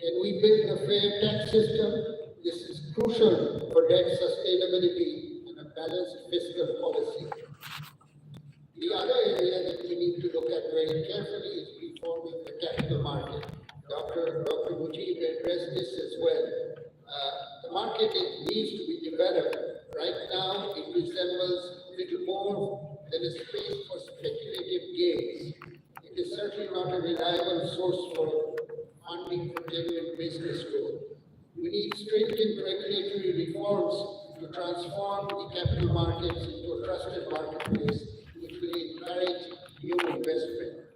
Can we build a fair tax system? This is crucial for debt sustainability and a balanced fiscal policy. The other area that we need to look at very carefully is reforming the capital market. Dr. Dr. Mujib addressed this as well. Uh, the market needs to be developed. Right now, it resembles little more than a space for speculative gains. It is certainly not a reliable source for funding for business. We need stringent regulatory reforms to transform the capital markets into a trusted marketplace which will encourage new investment.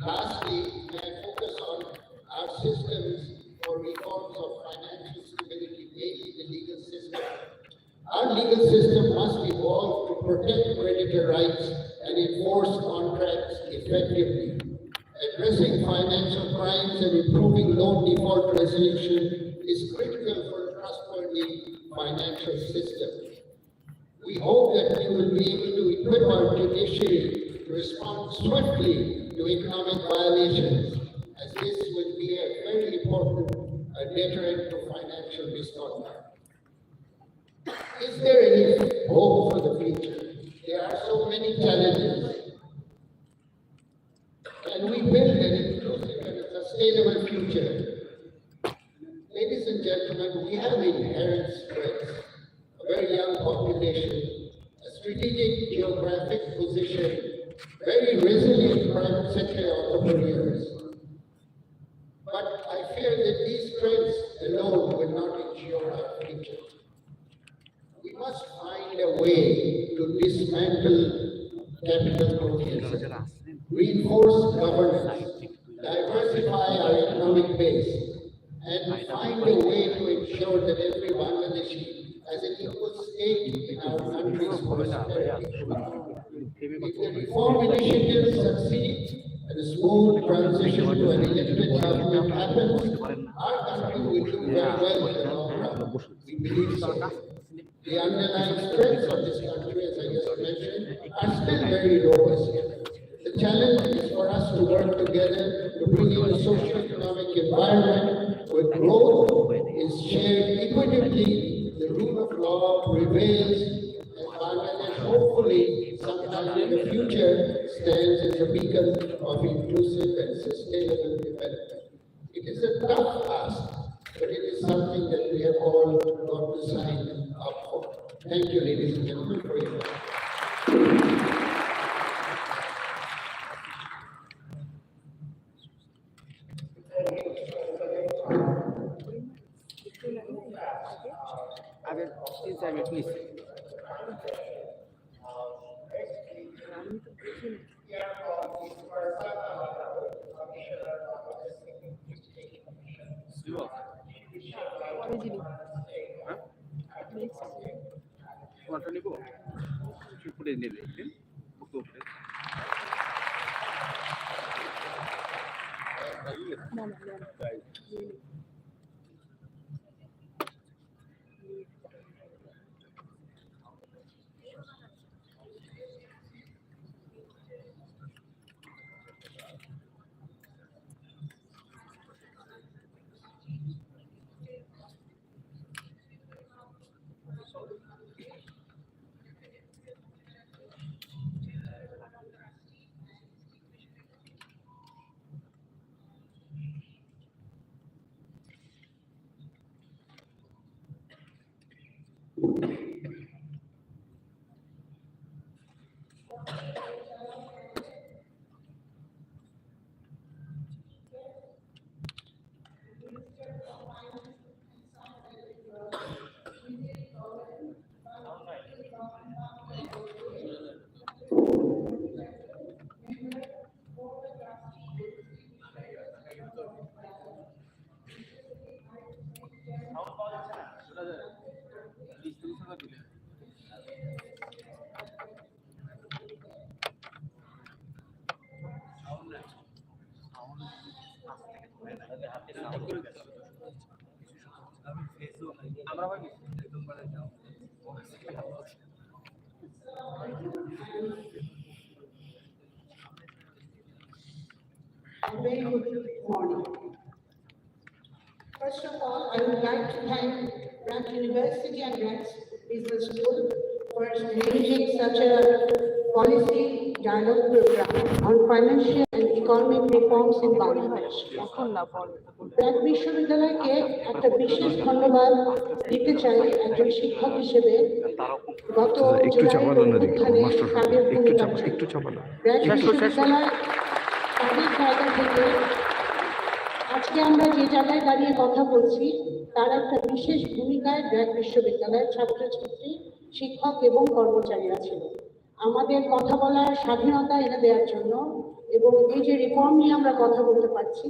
Lastly, may I focus on our systems for reforms of financial stability, mainly the legal system. Our legal system must evolve to protect creditor rights and enforce contracts effectively. Addressing financial crimes and improving loan default resolution is critical for a trustworthy financial system. We hope that we will be able to equip our judiciary to respond swiftly to economic violations, as this will be a very important uh, deterrent to financial misconduct. Is there any hope for the future? There are so many challenges. Can we build an inclusive and sustainable future? Ladies and gentlemen, we have inherent strengths, a very young population, a strategic geographic position, very resilient private sector entrepreneurs. But I fear that these strengths alone will not ensure our future. We must find a way to dismantle capital colonialism, reinforce governance, diversify our economic base, and find a way to ensure that every Bangladeshi has an equal stake in our country's prosperity. If the reform initiatives succeed and a smooth transition to an elected government happens, our country will do very well in the long run. We believe so. The underlying strengths of this country, as I just mentioned, are still very robust. The challenge is for us to work together to bring in a socio-economic environment where growth is shared equitably, the rule of law prevails, and Bangladesh hopefully sometime in the future stands as a beacon of inclusive and sustainable development. It is a tough ask, but it is something that we have all got to sign up for. Thank you, ladies and gentlemen, for your minute please তোমারটা নিবো ফুটে নেবে বুকে উপরে আমরা ভাবি very good morning. First of all, I would like to thank Grant University and Grant Business School for arranging such a policy dialogue program on financial and economic reforms in Bangladesh. এখন না পরে। ব্র্যাক বিশ্ববিদ্যালয়কে একটা বিশেষ ধন্যবাদ দিতে চাই একজন শিক্ষক হিসেবে। গত একটু জুলাই না দিকে অভ্যুত্থানে মাস্টার তাদের একটু চাপা একটু চাপালো ব্র্যাক শেষ কর, শেষ। কর। বিশ্ববিদ্যালয় তাদের জায়গা থেকে আজকে আমরা যে জায়গায় দাঁড়িয়ে কথা বলছি তার একটা বিশেষ ভূমিকায় ব্র্যাক বিশ্ববিদ্যালয়ের ছাত্রছাত্রী শিক্ষক এবং কর্মচারীরা ছিল। আমাদের কথা বলার স্বাধীনতা এনে দেওয়ার জন্য এবং এই যে রিফর্ম নিয়ে আমরা কথা বলতে পারছি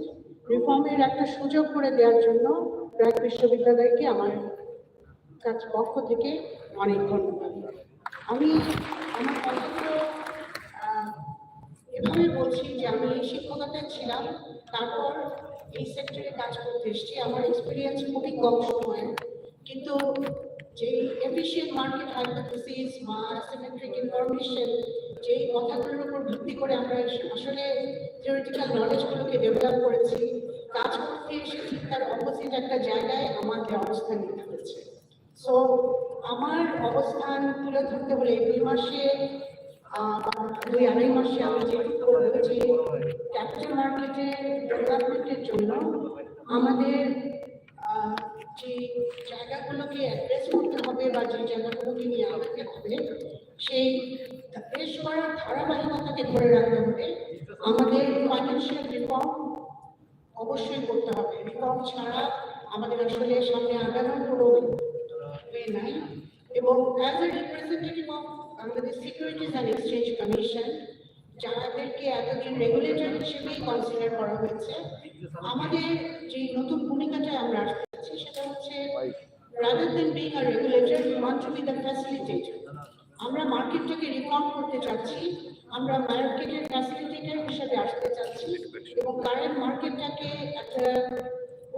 রিফর্মের একটা সুযোগ করে দেওয়ার জন্য ব্র্যাক বিশ্ববিদ্যালয়কে আমার কাছ পক্ষ থেকে অনেক ধন্যবাদ। আমি আমার কথাগুলো এভাবে বলছি যে আমি শিক্ষকতায় ছিলাম, তারপর এই সেক্টরে কাজ করতে এসেছি। আমার এক্সপিরিয়েন্স খুবই কম সময়, কিন্তু যে এফিসিয়েন্ট মার্কেট হাইপোথিসিস বা সিমেট্রিক ইনফরমেশন যে কথাগুলোর উপর ভিত্তি করে আমরা আসলে থিওরিটিক্যাল নলেজগুলোকে ডেভেলপ করেছি, কাজ করতে এসে ঠিক তার অপোজিট একটা জায়গায় আমাকে অবস্থান নিতে হয়েছে। সো আমার অবস্থান তুলে ধরতে হলে দুই মাসে দুই আড়াই মাসে আমি যেটুকু করব যে ক্যাপিটাল মার্কেটের ডেভেলপমেন্টের জন্য আমাদের যে জায়গাগুলোকে অ্যাড্রেস করতে হবে বা যে জায়গাগুলোকে নিয়ে আগাতে হবে, সেই অ্যাড্রেস করার ধারাবাহিকতাকে ধরে রাখতে হবে। আমাদের ফাইন্যান্সিয়াল রিফর্ম অবশ্যই করতে হবে। রিফর্ম ছাড়া আমাদের আসলে সামনে আগানোর কোনো নাই। এবং as a representative of Bangladesh securities and exchange commission যাদেরকে এতদিন রেগুলেটর হিসেবেই কনসিডার করা হয়েছে, আমাদের যে নতুন ভূমিকাটা আমরা সেটা হচ্ছে rather than being a regulator we want to be the facilitator আমরা মার্কেটটাকে রিফর্ম করতে চাচ্ছি, আমরা মার্কেটের ফ্যাসিলিটেটর হিসেবে আসতে চাচ্ছি এবং কারেন্ট মার্কেটটাকে একটা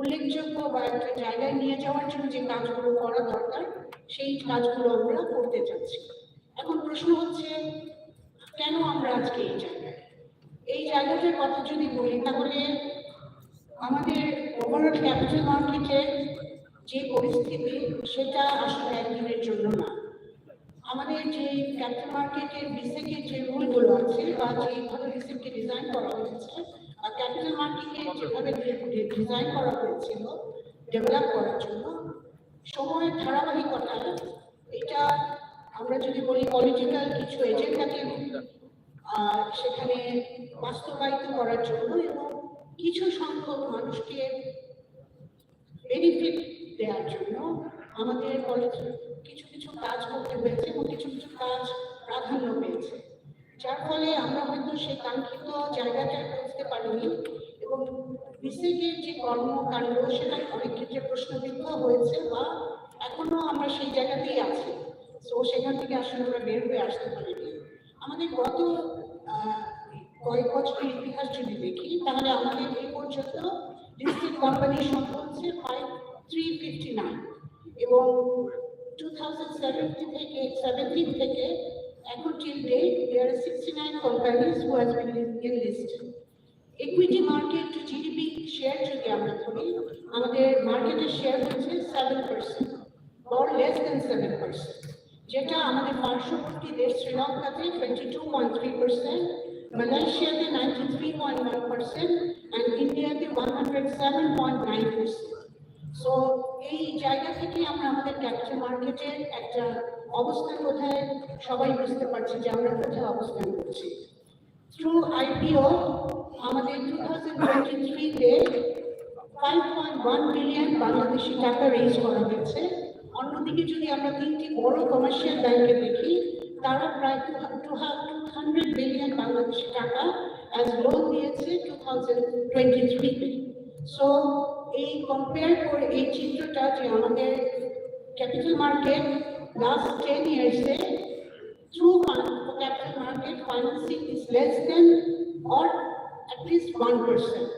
উল্লেখযোগ্য বা একটা জায়গায় নিয়ে যাওয়ার জন্য যে কাজগুলো করা দরকার, সেই কাজগুলো আমরা করতে চাচ্ছি। এখন প্রশ্ন হচ্ছে, কেন আমরা আজকে এই জায়গায়? এই জায়গাটার কথা যদি বলি, তাহলে আমাদের ওভারঅল ক্যাপিটাল মার্কেটের যে পরিস্থিতি, সেটা আসলে একদিনের জন্য না। আমাদের যে ক্যাপিটাল মার্কেটের বিসেকের যে রুলগুলো আছে বা যেভাবে বিসেককে ডিজাইন করা হয়েছে বা ক্যাপিটাল মার্কেটকে যেভাবে ডিজাইন করা হয়েছিল, ডেভেলপ করার জন্য, সময়ের ধারাবাহিকতায় এটা আমরা যদি বলি পলিটিক্যাল কিছু এজেন্ডাকে সেখানে বাস্তবায়িত করার জন্য এবং কিছু সংখ্যক মানুষকে বেনিফিট দেওয়ার জন্য আমাদের কলেজ কিছু কিছু কাজ করতে হয়েছে এবং কিছু কিছু কাজ প্রাধান্য পেয়েছে। যার ফলে আমরা হয়তো সেই কাঙ্ক্ষিত জায়গাটায় পৌঁছতে পারিনি এবং বিসিকের যে কর্মকাণ্ড, সেটা অনেক ক্ষেত্রে প্রশ্নবিদ্ধ হয়েছে বা এখনও আমরা সেই জায়গাতেই আছি। তো সেখান থেকে আসলে আমরা বের হয়ে আসতে পারিনি। আমাদের গত কয়েক বছরের ইতিহাস যদি দেখি, তাহলে আমাদের এই পর্যন্ত লিস্টেড কোম্পানির সংখ্যা হচ্ছে ফাইভ থ্রি ফিফটি নাইন এবং টু থাউজেন্ড সেভেন্টি থেকে সেভেন্টিন থেকে এখন till date there sixty nine companies who has been listed equity market to GDP share যদি আমরা ধরি, আমাদের মার্কেটের শেয়ার হচ্ছে seven percent or less than seven percent, যেটা আমাদের পার্শ্ববর্তী দেশ শ্রীলঙ্কাতে twenty two point three percent ইন্ডিয়াতে one hundred seven point nine percent so এই জায়গা থেকে আমরা আমাদের ক্যাপিটাল মার্কেটের একটা অবস্থান কোথায়? সবাই বুঝতে পারছি যে আমরা কোথায় অবস্থান করছি। থ্রু আইপিও আমাদের টু থাউজেন্ড টোয়েন্টি থ্রিতে five point one billion Bangladeshi taka raise করা হয়েছে। অন্যদিকে যদি আমরা তিনটি বড় কমার্শিয়াল ব্যাংকে দেখি, তারা প্রায় two হান্ড্রেড বিলিয়ন বাংলাদেশি টাকা অ্যাজ লোন দিয়েছে টু থাউজেন্ড টোয়েন্টি থ্রিতে সো এই কম্পেয়ার করে এই চিত্রটা যে আমাদের capital market last ten ইয়ার্সে through fin- capital market financing is less than or at least one percent.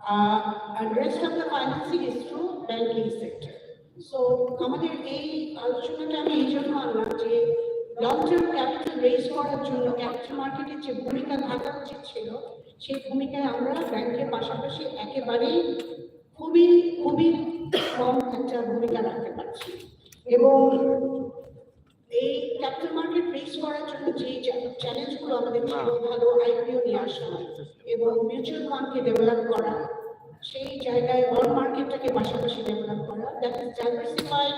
Uh, and rest of the financing is through banking sector. So আমাদের এই আলোচনাটা আমি এই জন্য আনলাম যে long term capital raise করার জন্য ক্যাপিটাল মার্কেটের যে ভূমিকা থাকা উচিত ছিল সেই ভূমিকায় আমরা ব্যাংকের পাশাপাশি একেবারেই খুবই খুবই কম একটা ভূমিকা রাখতে পারছি। এবং এই ক্যাপিটাল মার্কেট রেজ করার জন্য যে চ্যালেঞ্জগুলো আমাদের ছিল ভালো আইপিও নিয়ে আসা এবং মিউচুয়াল ফান্ডকে ডেভেলপ করা সেই জায়গায় বন্ড মার্কেটটাকে পাশাপাশি ডেভেলপ করা that is diversified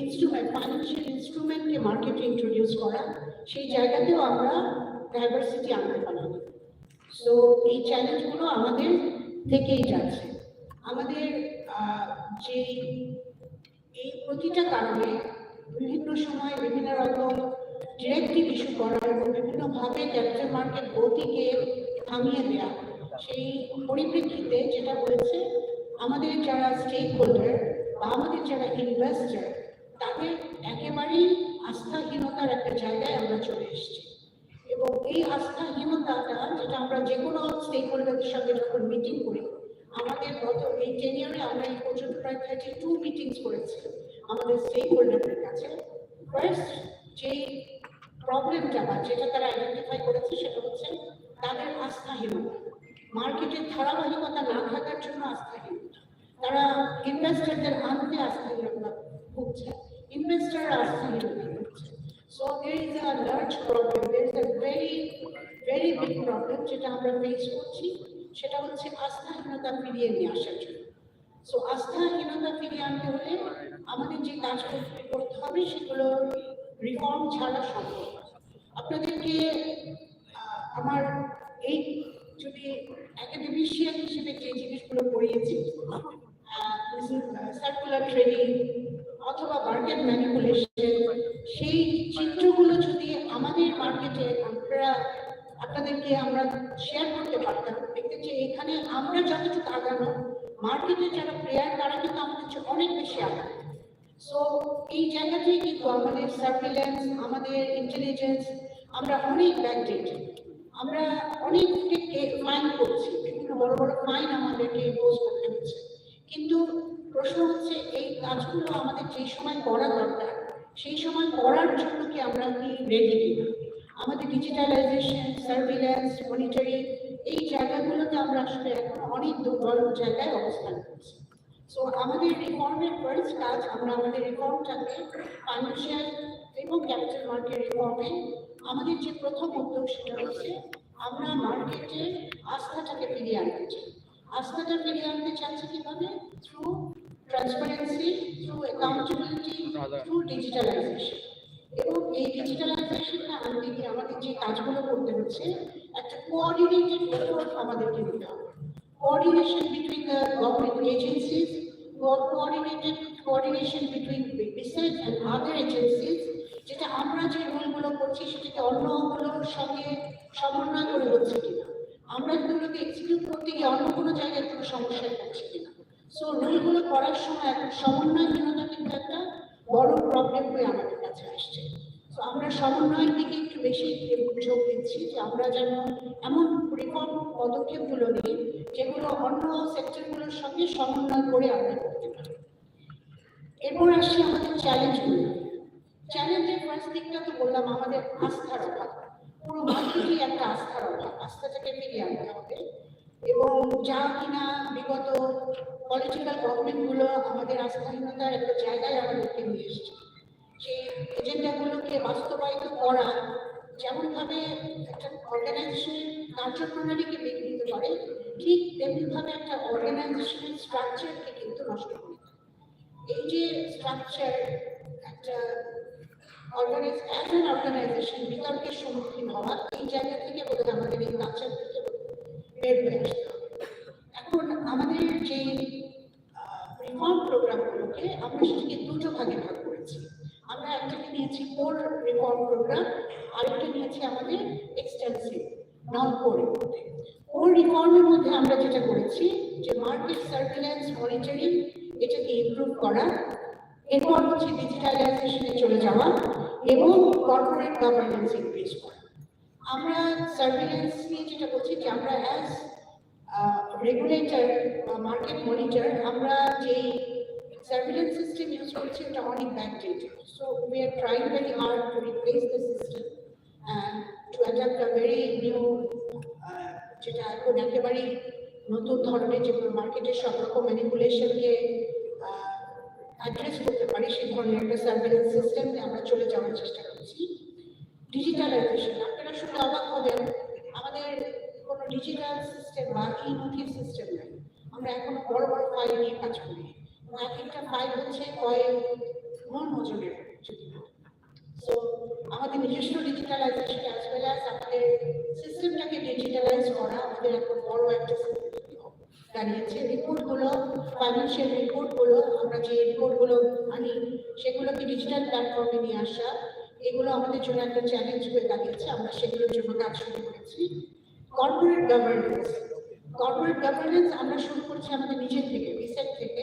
instrument financial ইনস্ট্রুমেন্টকে মার্কেটে ইন্ট্রোডিউস করা, সেই জায়গাতেও আমরা ডাইভার্সিটি আনতে পারি। সো এই চ্যালেঞ্জগুলো আমাদের থেকেই যাচ্ছে। আমাদের যে এই প্রতিটা কারণে বিভিন্ন সময় বিভিন্ন রকম ডিরেক্টিভ ইস্যু করা এবং বিভিন্নভাবে ক্যাপিটাল মার্কেট গতিকে থামিয়ে দেওয়া সেই পরিপ্রেক্ষিতে যেটা হয়েছে, আমাদের যারা স্টেক হোল্ডার বা আমাদের যারা ইনভেস্টার তাদের একেবারেই আস্থাহীনতার একটা জায়গায় আমরা চলে এসেছি। এবং এই আস্থাহীনতাটা যেটা আমরা যে কোনো স্টেক হোল্ডারদের সঙ্গে যখন মিটিং করি, আমাদের গত এই টেনিয়রে আমরা এই পর্যন্ত প্রায় থার্টি টু মিটিংস করেছি আমাদের স্টেক হোল্ডারদের কাছে। ফার্স্ট যে প্রবলেমটা বা যেটা তারা আইডেন্টিফাই করেছে সেটা হচ্ছে তাদের আস্থাহীনতা। মার্কেটের ধারাবাহিকতা না থাকার জন্য আস্থাহীনতা। তারা ইনভেস্টারদের আনতে আস্থাহীনতা ভুগছে। ইনভেস্টাররা আস্থাহীনতা ভুগছে So there is a large problem, there is a very, very big problem যেটা আমরা ফেস করছি। সেটা হচ্ছে আস্থাহীনতা ফিরিয়ে নিয়ে আসার জন্য। সো আস্থাহীনতা ফিরিয়ে আনতে হলে আমাদের যে কাজগুলো করতে হবে সেগুলো রিফর্ম ছাড়া সম্ভব। আপনাদেরকে আমার এই যদি একাডেমিশিয়ান হিসেবে যে জিনিসগুলো পড়িয়েছি সার্কুলার ট্রেডিং অথবা মার্কেট ম্যানিপুলেশন সেই চিত্রগুলো যদি আমাদের মার্কেটে আমরা, আপনাদেরকে আমরা শেয়ার করতে পারতাম, দেখতে যে এখানে আমরা যতটুকু আগানো মার্কেটে যারা প্লেয়ার তারা কিন্তু আমাদের চেয়ে অনেক বেশি আগানো। সো এই জায়গাতেই কিন্তু আমাদের সার্ভিলেন্স আমাদের ইন্টেলিজেন্স আমরা অনেক ব্যাকডেট আমরা অনেককে ফাইন করছি, বিভিন্ন বড় বড় ফাইন আমাদেরকে ইম্পোজ করতে হচ্ছে। কিন্তু প্রশ্ন হচ্ছে, এই কাজগুলো আমাদের যে সময় করা দরকার, সেই সময় করার জন্য কি আমরা কি রেডি কিনা? আমাদের ডিজিটালাইজেশন সার্ভিলেন্স মনিটরিং এই জায়গাগুলোতে আমরা আসলে এখন অনেক দুর্বল জায়গায় অবস্থান করছি। সো আমাদের রিফর্মের ফার্স্ট কাজ আমরা আমাদের রিফর্মটাকে ফাইন্যান্সিয়াল এবং ক্যাপিটাল মার্কেট রিফর্মে আমাদের যে প্রথম উদ্যোগ সেটা হচ্ছে, আমরা মার্কেটে আস্থাটাকে ফিরিয়ে আনতে চাই। আস্থাটা ফিরিয়ে আনতে চাচ্ছি কীভাবে? Through transparency through accountability through digitalisation এবং এই ডিজিটালাইজেশনটা গিয়ে আমাদের যে কাজগুলো করতে হচ্ছে, একটা কোঅর্ডিনেটেড এফোর্ট আমাদেরকে নিতে হবে। Coordination between the government agencies co- coordinated between between BISET other agencies যেটা আমরা যে রুলগুলো করছি, সেটাকে অন্যগুলোর সঙ্গে সমন্বয় করে হচ্ছে কিনা। আমরা এগুলোকে এক্সিকিউট করতে গিয়ে অন্য কোনো জায়গায় কোনো সমস্যায় পড়ছে কিনা। সো রুলগুলো করার সময় এখন সমন্বয়হীনতা কিন্তু একটা বড় প্রবলেম হয়ে আমাদের কাছে আসছে। তো আমরা সমন্বয়ের দিকে একটু বেশি যোগ দিচ্ছি যে আমরা যেন এমন রিফর্ম পদক্ষেপগুলো নিই যেগুলো অন্য সেক্টরগুলোর সঙ্গে সমন্বয় করে আমরা করতে পারি। এরপর আসছি আমাদের চ্যালেঞ্জগুলো চ্যালেঞ্জের ফার্স্ট দিকটা তো বললাম, আমাদের আস্থার অভাব। পুরো মার্কেটই একটা আস্থার অভাব। আস্থাটাকে ফিরিয়ে আনতে হবে এবং যা কিনা বিগত পলিটিক্যাল গভর্নমেন্টগুলো আমাদের আস্থাহীনতার একটা জায়গায় আমাদেরকে নিয়ে এসছে। সেই এজেন্ডাগুলোকে বাস্তবায়িত করা যেমনভাবে একটা অর্গানাইজেশনের কার্যপ্রণালীকে বিঘ্নিত করে, ঠিক তেমনিভাবে একটা অর্গানাইজেশনের স্ট্রাকচারকে কিন্তু নষ্ট করে এই যে স্ট্রাকচার একটা অর্গানাইজ অ্যাজ অ্যান অর্গানাইজেশন বিতর্কের সম্মুখীন হওয়া, এই জায়গা থেকে বোধহয় আমাদের এই কালচার থেকে বের হয়ে আসতে এখন আমাদের যে রিফর্ম প্রোগ্রামগুলোকে আমরা সেটাকে দুটো ভাগে ভাগ করেছি। আমরা একটাকে নিয়েছি কোর রিফর্ম প্রোগ্রাম আরেকটা নিয়েছি আমাদের এক্সটেন্সিভ নন কোর কোর রিফর্মের মধ্যে আমরা যেটা করেছি, যে মার্কেট সার্ভিলেন্স মনিটরিং এটাকে ইমপ্রুভ করা। এরপর হচ্ছে ডিজিটালাইজেশনে চলে যাওয়া এবং কর্পোরেট গভর্নেন্স ইনক্রিজ করা। আমরা সার্ভিলেন্স নিয়ে যেটা বলছি, যে আমরা অ্যাজ রেগুলেটর মার্কেট মনিটর আমরা যে সার্ভিলেন্স সিস্টেম ইউজ করছি, ওটা অনেক backdated so we are trying very hard to replace the system to adapt a very new যেটা এখন একেবারেই নতুন ধরনের যেগুলো মার্কেটের সব রকম ম্যানিপুলেশনকে অ্যাড্রেস করতে পারি, সেই ধরনের একটা সার্ভেলেন্স সিস্টেমে আমরা চলে যাওয়ার চেষ্টা করছি। ডিজিটালাইজেশন আপনারা শুনে অবাক হবেন আমাদের কোনো ডিজিটাল সিস্টেম বা সিস্টেম নেই। আমরা এখনও বড় বড় ফাইল নিয়ে কাজ করি। এবং এক একটা ফাইল হচ্ছে কয়েক মন ওজনের সো আমাদের নিজস্ব ডিজিটালাইজেশন অ্যাজ ওয়েল অ্যাজ আমাদের সিস্টেমটাকে ডিজিটালাইজ করা আমাদের এখন বড় একটা দাঁড়িয়েছে। রিপোর্টগুলো ফাইন্যান্সিয়াল রিপোর্টগুলো আমরা যে রিপোর্টগুলো আনি, সেগুলোকে ডিজিটাল প্ল্যাটফর্মে নিয়ে আসা, এগুলো আমাদের জন্য একটা চ্যালেঞ্জ হয়ে দাঁড়িয়েছে। আমরা সেগুলোর জন্য কাজ শুরু করেছি। কর্পোরেট গভর্নেন্স কর্পোরেট গভর্নেন্স আমরা শুরু করছি আমাদের নিজের থেকে রিসেট থেকে।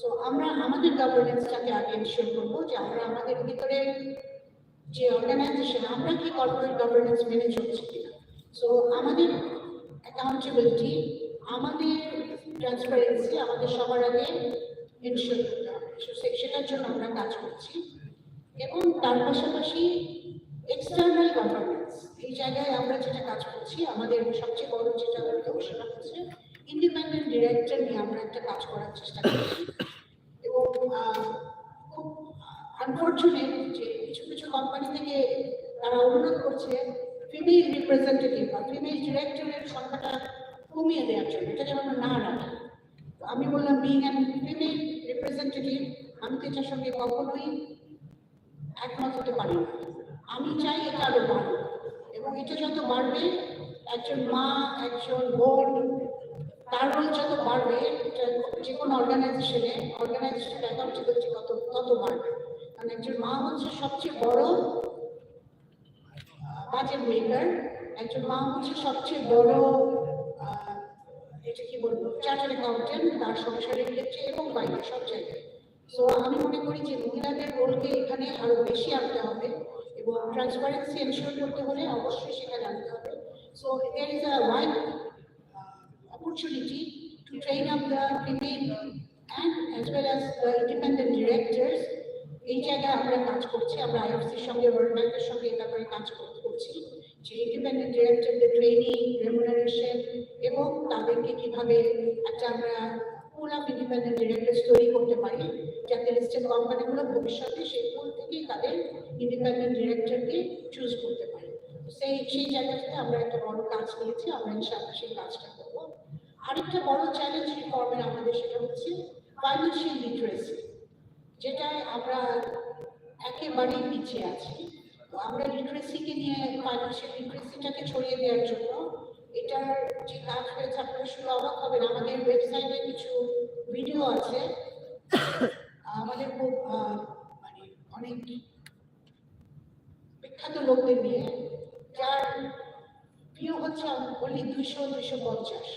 সো আমরা আমাদের গভর্নেন্সটাকে আগে এনশিওর করব যে আমরা আমাদের ভিতরে যে অর্গানাইজেশন আমরা কি কর্পোরেট গভর্নেন্স মেনে চলছি কিনা। সো আমাদের অ্যাকাউন্টেবিলিটি আমাদের ট্রান্সপারেন্সি আমাদের সবার আগে এনশিওর করতে হবে। So, সেটার জন্য আমরা কাজ করছি। এবং তার পাশাপাশি এক্সটার্নাল গভর্নেন্স এই জায়গায় আমরা যেটা কাজ করছি, আমাদের সবচেয়ে বড় যেটা হলো সেটা হচ্ছে ইন্ডিপেন্ডেন্ট ডিরেক্টর নিয়ে আমরা একটা কাজ করার চেষ্টা করছি। এবং খুব আনফর্চুনেট যে কিছু কিছু কোম্পানি থেকে তারা অনুরোধ করছে ফিমেল রিপ্রেজেন্টেটিভ বা ফিমেল ডিরেক্টরের সংখ্যাটা কমিয়ে দেওয়ার জন্য। এটা যেন আমরা না রাখি আমি বললাম বিং অ্যান্ড ফিমেল রিপ্রেজেন্টেটিভ আমি তো এটার সঙ্গে কখনোই একমত হতে পারি না। আমি চাই এটা আরও বাড়বে এবং এটা যত বাড়বে, একজন মা, একজন বোন, তার রোল যত বাড়বে যে কোনো অর্গানাইজেশনে অর্গানাইজেশন অ্যাকাউন্টেবিলিটি কত তত বাড়বে। কারণ একজন মা হচ্ছে সবচেয়ে বড় বাজেট মেকার একজন মা হচ্ছে সবচেয়ে বড় এটা কি বলব চার্টার অ্যাকাউন্টেন্ট তার সংসারের ক্ষেত্রে এবং বাইরে সব জায়গায়। সো আমি মনে করি যে মহিলাদের রোলকে এখানে আরও বেশি আনতে হবে। এবং ট্রান্সপারেন্সি এনশিওর করতে হলে অবশ্যই সেখানে আনতে হবে। So there is a wide opportunity to train up the female and as well as the independent এই জায়গায় আমরা কাজ করছি, আমরা আইএফসির সঙ্গে ওয়ার্ল্ড ব্যাংকের সঙ্গে এই ব্যাপারে কাজ কর- করছি। যে ইন্ডিপেন্ডেন্ট ডিরেক্টরদের ট্রেনিং রেমুনারেশন এবং তাদেরকে কীভাবে একটা আমরা অফ ইন্ডিপেন্ডেন্ট ডিরেক্টরস তৈরি করতে পারি, যাতে লিস্টেড কোম্পানিগুলো ভবিষ্যতে সেই পুল থেকেই তাদের ইন্ডিপেন্ডেন্ট ডিরেক্টরকে চুজ করতে পারে। সেই সেই জায়গা থেকে আমরা একটা বড় কাজ নিয়েছি, আমরা ইনশাআল্লাহ সেই কাজটা করব। আরেকটা বড় চ্যালেঞ্জ রিফর্মের আমাদের সেটা হচ্ছে ফাইন্যান্সিয়াল লিটারেসি যেটায় আমরা একেবারেই পিছিয়ে আছি। আমরা লিটারেসিকে নিয়ে ফাইন্যান্সিয়াল লিটারেসিটাকে ছড়িয়ে দেওয়ার জন্য এটার যে কাজ হয়েছে আপনারা শুনে অবাক হবেন আমাদের ওয়েবসাইটে কিছু ভিডিও আছে। আমাদের খুব মানে অনেক বিখ্যাত লোকদের নিয়ে। যার ভিউ হচ্ছে অনলি দুইশো দুইশো পঞ্চাশ।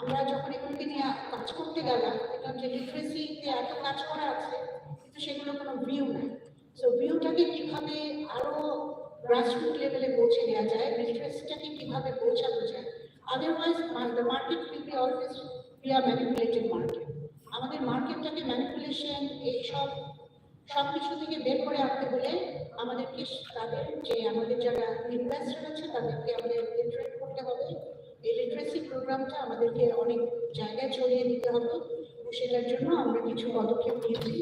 আমরা যখন এগুলোকে নিয়ে কাজ করতে গেলাম, দেখলাম যে লিটারেসিতে এত কাজ করা আছে, কিন্তু সেগুলো কোনো ভিউ নেই। সো ভিউটাকে কীভাবে আরও গ্রাসরুট লেভেলে পৌঁছে দেওয়া যায় লিটারেসিটাকে কীভাবে পৌঁছানো যায় otherwise the market will be always be are manipulated market আমাদের মার্কেটটাকে ম্যানিপুলেশন এইসব সব কিছু থেকে বের করে আনতে হলে আমাদেরকে তাদের যে, আমাদের যারা ইনভেস্টার আছে, তাদেরকে আমাদের লিটারেট করতে হবে। এই লিটারেসি প্রোগ্রামটা আমাদেরকে অনেক জায়গায় ছড়িয়ে দিতে হবে। সেটার জন্য আমরা কিছু পদক্ষেপ নিয়েছি।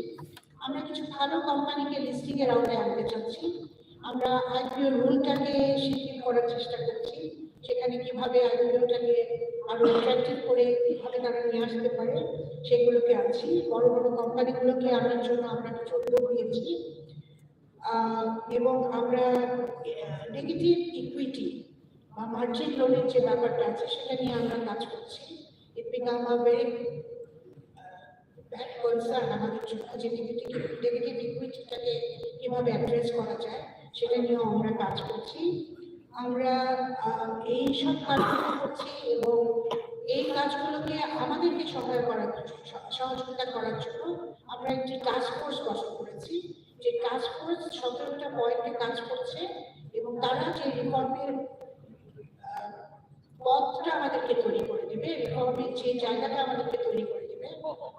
আমরা কিছু ভালো কোম্পানিকে লিস্টিং এর আওতায় আনতে চাচ্ছি। আমরা আইপিও রুলটাকে শিথিল করার চেষ্টা করছি। সেখানে কীভাবে আইপিওটাকে আরও অ্যাট্রাক্টিভ করে কীভাবে তারা নিয়ে আসতে পারে, সেগুলোকে আনছি বড় বড় কোম্পানিগুলোকে আনার জন্য আমরা কিছু উদ্যোগ নিয়েছি এবং আমরা নেগেটিভ ইকুইটি বা মার্জিন লোনের যে ব্যাপারটা আছে, সেটা নিয়ে আমরা কাজ করছি। It become a very bad concern আমাদের জন্য যে নেগেটিভ নেগেটিভ ইকুইটিটাকে কীভাবে অ্যাড্রেস করা যায়, সেটা নিয়েও আমরা কাজ করছি। আমরা এই সব কাজগুলো করছি এবং এই কাজগুলোকে আমাদেরকে সহায় করার সহ- সহযোগিতা করার জন্য আমরা একটি টাস্ক ফোর্স গঠন করেছি। যে টাস্ক ফোর্স সতেরোটা পয়েন্টে কাজ করছে এবং তারা যে রিফর্মের পথটা আমাদেরকে তৈরি করে দেবে রিফর্মের যে জায়গাটা আমাদেরকে তৈরি করে দেবে,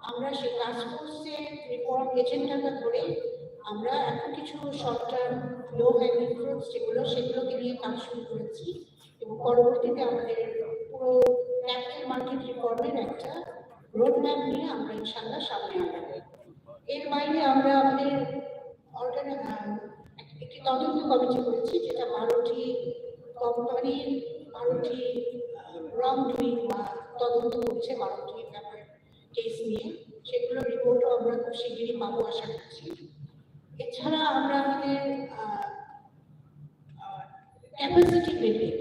আমরা সেই টাস্ক ফোর্সে রিফর্ম এজেন্ডাটা ধরে আমরা এখন কিছু শর্ট টার্ম লো হ্যাঙ্গিং যেগুলো, সেগুলোকে নিয়ে কাজ শুরু করেছি এবং পরবর্তীতে আমাদের পুরো ক্যাপিটাল মার্কেট রিফর্মের একটা রোড ম্যাপ নিয়ে আমরা ইনশাল্লাহ সামনে এর বাইরে আমরা আমাদের একটি তদন্ত কমিটি করেছি যেটা বারোটি কোম্পানির বারোটি রং ডুইং বা তদন্ত করছে বারোটি ব্যাপার কেস নিয়ে। সেগুলোর রিপোর্টও আমরা খুব শিগগিরই পাবো আশা করছি। এছাড়া আমরা আমাদের ক্যাপাসিটি বিল্ডিং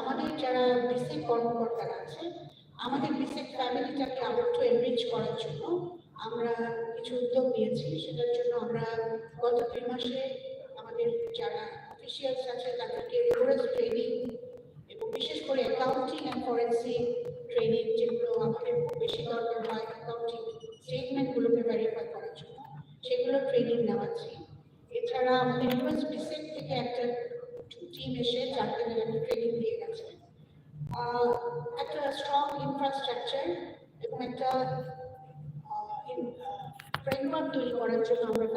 আমাদের যারা বিসিক কর্মকর্তারা আছে, আমাদের বিসিক ফ্যামিলিটাকে আরও একটু এনরিচ করার জন্য আমরা কিছু উদ্যোগ নিয়েছি। সেটার জন্য আমরা গত দুই মাসে আমাদের যারা অফিসিয়ালস আছে, তাদেরকে রিগোরাস ট্রেনিং এবং বিশেষ করে অ্যাকাউন্টিং অ্যান্ড ফরেন্সিক ট্রেনিং যেগুলো আমাদের খুব বেশি দরকার হয় অ্যাকাউন্টিং স্টেটমেন্টগুলোকে ভেরিফাই করার জন্য, সেগুলো ট্রেনিং নেওয়াচ্ছি এছাড়া আমাদের ইউএস বিসেক থেকে একটা টিম এসে চার দিনের একটা ট্রেনিং দিয়ে গেছে আহ, একটা স্ট্রং ইনফ্রাস্ট্রাকচার এবং একটা ফ্রেমওয়ার্ক তৈরি করার জন্য আমরা কাজ